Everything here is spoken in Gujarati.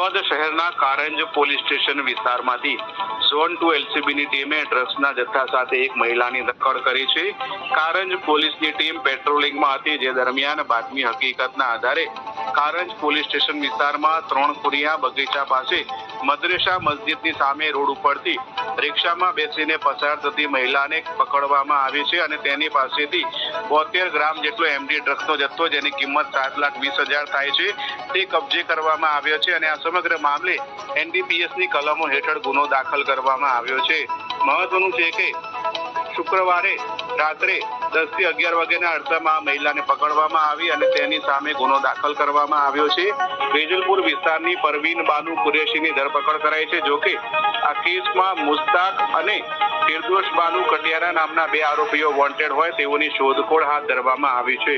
કારંજ પોલીસ સ્ટેશન વિસ્તારમાંથી ઝોન ટુ એલસીબીની ટીમે ડ્રગ્સના જથ્થા સાથે એક મહિલાની ધરપકડ કરી છે. કારંજ પોલીસની ટીમ પેટ્રોલિંગમાં હતી, જે દરમિયાન બાતમી હકીકતના આધારે કારંજ પોલીસ સ્ટેશન વિસ્તારમાં ત્રણ કુરિયા બગીચા પાસે મદ્રેસા મસ્જિદની સામે રોડ ઉપરથી રિક્ષામાં બેસીને પસાર થતી મહિલાને પકડવામાં આવી છે અને તેની પાસેથી બોતેર ગ્રામ જેટલો એમડી ડ્રગ્સનો જથ્થો, જેની કિંમત સાત લાખ વીસ હજાર થાય છે, તે કબજે કરવામાં આવ્યો છે અને આ સમગ્ર મામલે એનડીપીએસની કલમો હેઠળ ગુનો દાખલ કરવામાં આવ્યો છે. મહત્વનું છે કે શુક્રવારે રાત્રે દસથી અગિયાર વાગ્યાના અરસામાં આ મહિલાને પકડવામાં આવી અને તેની સામે ગુનો દાખલ કરવામાં આવ્યો છે. વેજલપુર વિસ્તારની પરવીન બાનુ કુરેશીની ધરપકડ કરાઈ છે. જોકે આ કેસમાં મુસ્તાક અને ફિરદોશ બાનુ કટિયારા નામના બે આરોપીઓ વોન્ટેડ હોય તેઓની શોધખોળ હાથ ધરવામાં આવી છે.